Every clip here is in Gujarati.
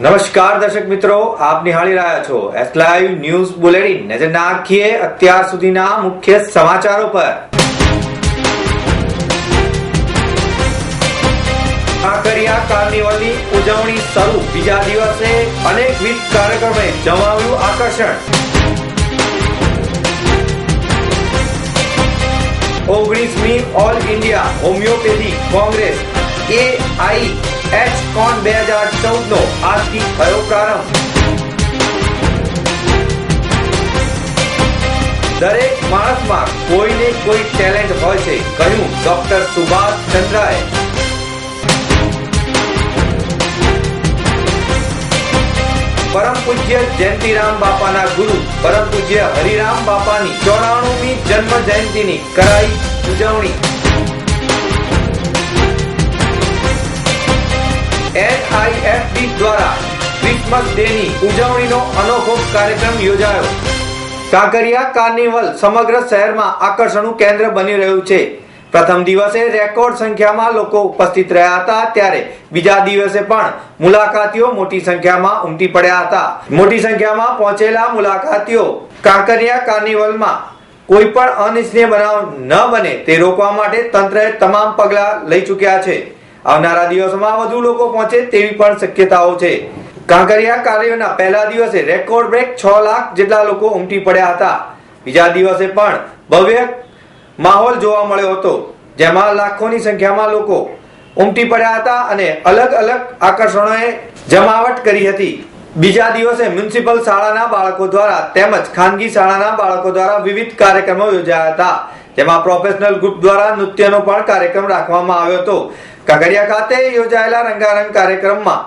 નમસ્કાર દર્શક મિત્રો, આપ નિહાળી રહ્યા છો એસ લાઈવ ન્યૂઝ બુલેટિન. નજર નાખીએ અત્યાર સુધીના મુખ્ય સમાચારો પર. કાંકરિયા કાર્નિવલની ઉજવણી શરૂ. બીજા દિવસે અનેકવિધ કાર્યક્રમે જમાવ્યું આકર્ષણ. ઓગણીસમી all India homoeopathy congress A I H con બે હજાર ચૌદ નો આજથી થયો પ્રારંભ? દરેક માણસમાં કોઈને કોઈ ટેલેન્ટ હોય છે, કહ્યું ડોક્ટર સુભાષ ચંદ્રાએ. પરમ પૂજ્ય જયંતિરામ બાપાના ગુરુ, પરમ પૂજ્ય હરિરામ બાપાની ચોરાણુમી જન્મ જયંતિની કરાઈ ઉજવણી. એનઆઈએફડી દ્વારા ક્રિસમસ ડેની ઉજવણીનો અનોખો કાર્યક્રમ યોજાયો. કાંકરિયા કાર્નિવલ સમગ્ર શહેરમાં આકર્ષણનું કેન્દ્ર બની રહ્યું છે. પ્રથમ દિવસે રેકોર્ડ સંખ્યામાં લોકો ઉપસ્થિત રહ્યા હતા, ત્યારે બીજા દિવસે પણ મુલાકાતીઓ મોટી સંખ્યામાં ઉમટી પડ્યા હતા. મોટી સંખ્યામાં પહોંચેલા મુલાકાતીઓ કાંકરિયા કાર્નિવલમાં કોઈ પણ અનિચ્છનીય બનાવ ન બને તે રોકવા માટે તંત્રએ તમામ પગલાં લઈ ચૂક્યા છે. આવનારા દિવસોમાં વધુ લોકો પહોંચે તેવી પણ શક્યતાઓ છે. કાંકરિયા કાર્યના પહેલા દિવસે રેકોર્ડ બ્રેક છ લાખ જેટલા લોકો ઉમટી પડ્યા હતા. બીજા દિવસે પણ ભવ્ય માહોલ જોવા મળ્યો હતો, જેમાં લાખોની સંખ્યામાં લોકો ઉમટી પડ્યા હતા અને અલગ અલગ આકર્ષણોએ જમાવટ કરી હતી. બીજા દિવસે મ્યુનિસિપલ શાળાના બાળકો દ્વારા તેમજ ખાનગી શાળાના બાળકો દ્વારા વિવિધ કાર્યક્રમો યોજાયા હતા. જેમાં પ્રોફેશનલ ગ્રુપ દ્વારા નૃત્યનો પણ કાર્યક્રમ રાખવામાં આવ્યો હતો. કાંકરિયા ખાતે યોજાયેલા રંગારંગ કાર્યક્રમમાં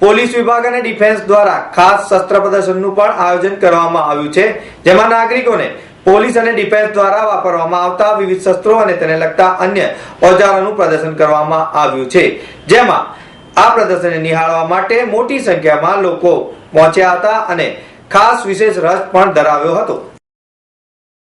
પોલીસ વિભાગ અને ડિફેન્સ દ્વારા ખાસ શસ્ત્ર પ્રદર્શનનું પણ આયોજન કરવામાં આવ્યું છે, જેમાં નાગરિકોને પોલીસ અને ડિફેન્સ દ્વારા વાપરવામાં આવતા વિવિધ શસ્ત્રો અને તેને લગતા અન્ય ઓજારોનું પ્રદર્શન કરવામાં આવ્યું છે. જેમાં આ પ્રદર્શનને નિહાળવા માટે મોટી સંખ્યામાં લોકો પહોંચ્યા હતા અને ખાસ વિશેષ રસ પણ ધરાવ્યો હતો.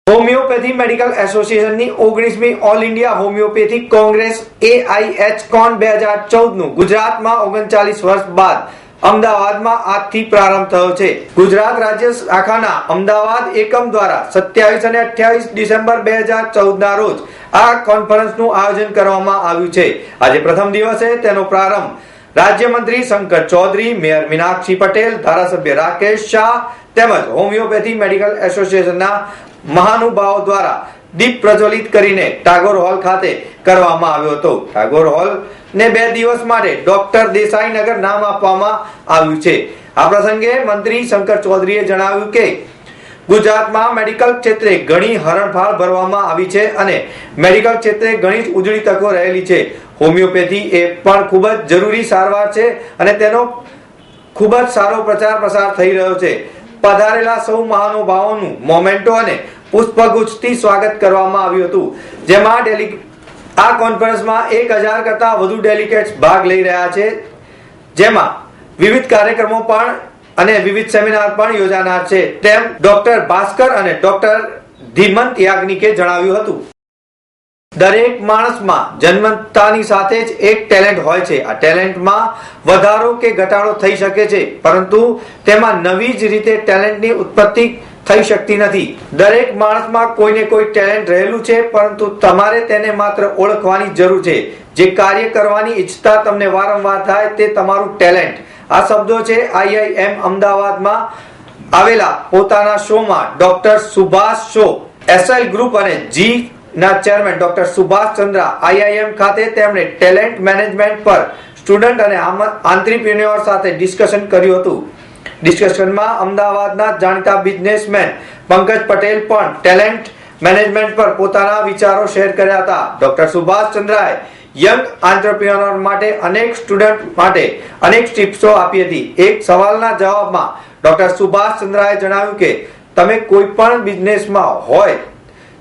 હોમિયોપેથી મેડિકલ એસોસિએશનની ઓગણીસમી all India homoeopathy congress AIH con બે હજાર ચૌદનું ગુજરાતમાં ઓગણચાલીસ વર્ષ બાદ અમદાવાદમાં આજથી પ્રારંભ થયો છે. ગુજરાત રાજ્ય શાખાના અમદાવાદ એકમ દ્વારા સત્યાવીસ અને અઠ્યાવીસ ડિસેમ્બર બે હજાર ચૌદના રોજ આ કોન્ફરન્સનું આયોજન કરવામાં આવ્યું છે. આજે પ્રથમ દિવસે તેનો પ્રારંભ રાજ્યમંત્રી શંકર ચૌધરી, મેયર મીનાક્ષી પટેલ, ધારાસભ્ય રાકેશ શાહ તેમજ હોમિયોપેથી મેડિકલ એસોસિએશનના મહાનુભાવો દ્વારા દીપ પ્રજ્વલિત કરીને ટાગોર હોલ ખાતે કરવામાં આવ્યો હતો. ટાગોર હોલ ને બે દિવસ માટે ડોક્ટર દેસાઈ નગર નામ આપવામાં આવ્યું છે. આ પ્રસંગે મંત્રી શંકર ચૌધરીએ જણાવ્યું કે, ગુજરાતમાં મેડિકલ ક્ષેત્રે ઘણી હરણફાળ ભરવામાં આવી છે અને મેડિકલ ક્ષેત્રે ઘણી જ ઉજળી તકો રહેલી છે. હોમિયોપેથી એ પણ ખૂબ જ જરૂરી સારવાર છે અને તેનો ખૂબ જ સારો પ્રચાર પ્રસાર થઈ રહ્યો છે. પધારેલા સૌ મહાનુભાવોનું મોમેન્ટો અને પુષ્પગુચ્છથી સ્વાગત કરવામાં આવ્યું હતું, જેમાં ડેલી આ કોન્ફરન્સમાં એક હજાર કરતા વધુ ડેલિગેટ્સ ભાગ લઈ રહ્યા છે, જેમાં વિવિધ કાર્યક્રમો પણ અને વિવિધ સેમિનાર પણ યોજાનાર છે. તેમ ડોક્ટર ભાસ્કર અને ડોક્ટર ધીમંત યાજ્ઞિકે જણાવ્યું હતું. દરેક માણસમાં જન્મતાની સાથે જ એક ટેલેન્ટ હોય છે. આ ટેલેન્ટમાં વધારો કે ઘટાડો થઈ શકે છે, પરંતુ તેમાં નવી જ રીતે ટેલેન્ટની ઉત્પત્તિ થઈ શકતી નથી. દરેક માણસમાં કોઈને કોઈ ટેલેન્ટ રહેલું છે, પરંતુ તમારે તેને માત્ર ઓળખવાની જરૂર છે. જે કાર્ય કરવાની ઈચ્છતા તમને વારંવાર થાય તે તમારું ટેલેન્ટ. આ શબ્દો છે, આઈઆઈએમ અમદાવાદમાં આવેલા પોતાના શોમાં ડોક્ટર સુભાષ શો એસએલ ગ્રુપ અને જી ના chairman doctor Subhash Chandra IIM ખાતે તેમણે ટેલેન્ટ મેનેજમેન્ટ પર સ્ટુડન્ટ અને આંતરપ્રિન્યોર સાથે ડિસ્કશન કર્યું હતું. ડિસ્કશનમાં અમદાવાદના જાણીતા બિઝનેસમેન પંકજ પટેલ પણ ટેલેન્ટ મેનેજમેન્ટ પર પોતાના વિચારો શેર કર્યા હતા. ડોક્ટર સુભાષ ચંદ્રાએ યંગ આંતરપ્રિન્યોર માટે અનેક સ્ટુડન્ટ માટે અનેક ટિપ્સો આપી હતી. એક સવાલના જવાબમાં ડોક્ટર સુભાષ ચંદ્રાએ જણાવ્યું કે, તમે કોઈ પણ બિઝનેસમાં હોય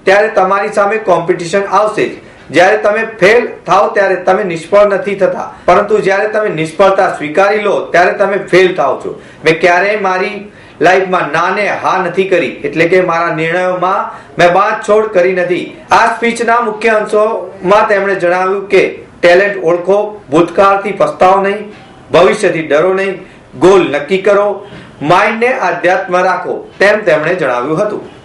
ત્યારે તમારી સામે કોમ્પિટિશન આવશે જ. જ્યારે તમે ફેલ થાવ ત્યારે તમે નિષ્ફળ નથી થતા. પરંતુ જ્યારે તમે નિષ્ફળતા સ્વીકારી લો ત્યારે તમે ફેલ થાવ છો. મેં ક્યારેય મારી લાઈફમાં નાને હા નથી કરી. એટલે કે મારા નિર્ણયોમાં મેં બાંધછોડ કરી નથી. આ સ્પીચના મુખ્ય અંશોમાં તેમણે જણાવ્યું કે ટેલેન્ટ ઓળખો, ભૂતકાળથી પસ્તાવ નહીં, ભવિષ્યથી ડરો નહીં, ગોલ નક્કી કરો, માઇન્ડને આધ્યાત્મ રાખો, તેમ તેમણે જણાવ્યું હતું.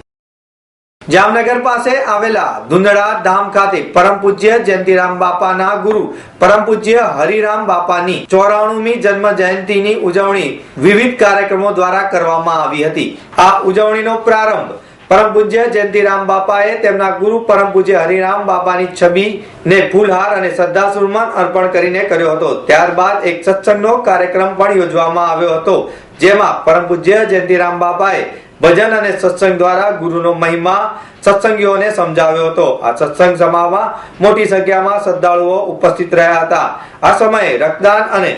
જામનગર પાસે આવેલા ધુંધળા ધામ ખાતે પરમ પૂજ્ય જયંતિરામ બાપાના ગુરુ, પરમ પૂજ્ય હરિરામ બાપાની ચોરાણુમી જન્મ જયંતિની ઉજવણી વિવિધ કાર્યક્રમો દ્વારા કરવામાં આવી હતી. આ ઉજવણીનો પ્રારંભ પરમ પૂજ્ય જયંતિરામ બાપાએ તેમના ગુરુ, પરમ પૂજ્ય હરિરામ બાપાની છબીને ફૂલહાર અને શ્રદ્ધાસુમન અર્પણ કરીને કર્યો હતો. ત્યારબાદ એક સત્સંગનો કાર્યક્રમ પણ યોજવામાં આવ્યો હતો, જેમાં પરમ પૂજ્ય જયંતિરામ બાપાએ ભજન અને સત્સંગ દ્વારા ગુરુનો મહિમા સત્સંગીઓને સમજાવ્યો હતો. આ સત્સંગ સભામાં મોટી સંખ્યામાં શ્રદ્ધાળુઓ ઉપસ્થિત રહ્યા હતા. આ સમયે રક્તદાન અને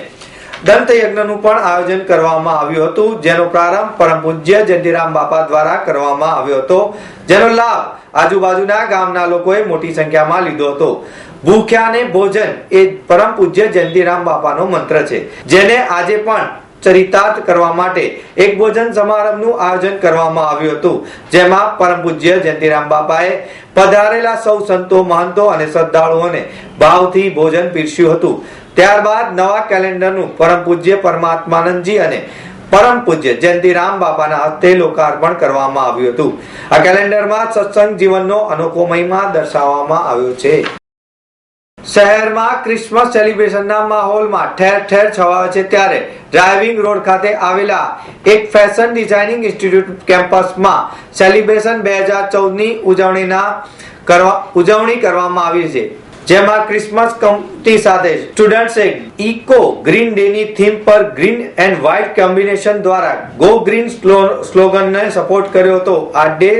દંત યજ્ઞનું પણ આયોજન કરવામાં આવ્યું હતું, જેનો પ્રારંભ પરમ પૂજ્ય જયંતિરામ બાપા દ્વારા કરવામાં આવ્યો હતો, જેનો લાભ આજુબાજુના ગામના લોકોએ મોટી સંખ્યામાં લીધો હતો. ભૂખ્યાને ભોજન એ પરમ પૂજ્ય જયંતિરામ બાપાનો મંત્ર છે, જેને આજે પણ ચરિતાર્થ કરવા માટે એક ભોજન સમારંભનું આયોજન કરવામાં આવ્યું હતું, જેમાં પરમ પૂજ્ય જયંતિરામ બાપાએ પધારેલા સૌ સંતો, મહંતો અને શ્રદ્ધાળુઓને ભાવથી ભોજન પીરસ્યું હતું. ત્યારબાદ નવા કેલેન્ડરનું પરમ પૂજ્ય પરમાત્માનંદજી અને પરમ પૂજ્ય જયંતિરામ બાપાના હસ્તે લોકાર્પણ કરવામાં આવ્યું હતું. આ કેલેન્ડરમાં સત્સંગ જીવનનો અનોખો મહિમા દર્શાવવામાં આવ્યો છે. શહેરમાં ક્રિસમસ સેલિબ્રેશનના માહોલમાં ઠેર ઠેર છવાયો છે ત્યારે ડ્રાઇવિંગ રોડ ખાતે આવેલા એક ફેશન ડિઝાઇનિંગ ઇન્સ્ટિટ્યૂટ કેમ્પસમાં સેલિબ્રેશન બે હજાર ચૌદની ઉજવણીના કરવા, ઉજવણી કરવામાં આવી છે. જેમાં ક્રિસમસ કંપની સાથે સ્ટુડન્ટ્સે ઇકો ગ્રીન ડેની થીમ પર ગ્રીન એન્ડ વ્હાઇટ કોમ્બિનેશન દ્વારા ગો ગ્રીન સ્લોગનને સપોર્ટ કર્યો હતો. આ ડે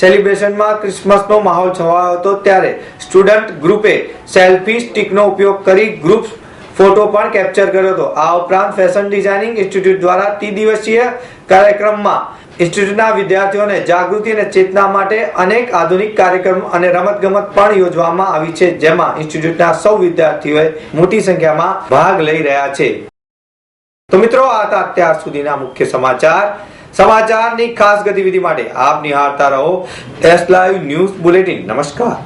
સેલિબ્રેશનમાં ક્રિસમસનો માહોલ છવાયો હતો ત્યારે સ્ટુડન્ટ ગ્રુપે સેલ્ફી સ્ટિકનો ઉપયોગ કરી ગ્રુપ ફોટો પણ કેપ્ચર કર્યો હતો. આ ઉપરાંત ફેશન ડિઝાઇનિંગ ઇન્સ્ટિટ્યૂટ દ્વારા ત્રિદિવસીય કાર્યક્રમમાં ઇન્સ્ટિટ્યૂટના વિદ્યાર્થીઓને જાગૃતિ અને ચેતના માટે અનેક આધુનિક કાર્યક્રમ અને રમતગમત પણ યોજવામાં આવી છે, જેમાં ઇન્સ્ટિટ્યૂટના સૌ વિદ્યાર્થીઓએ મોટી સંખ્યામાં ભાગ લઈ રહ્યા છે. તો મિત્રો, આ હતા અત્યાર સુધીના મુખ્ય સમાચાર. સમાચારની ખાસ ગતિવિધિ માટે આપ નિહાળતા રહો એસ લાઈવ ન્યૂઝ બુલેટિન નમસ્કાર.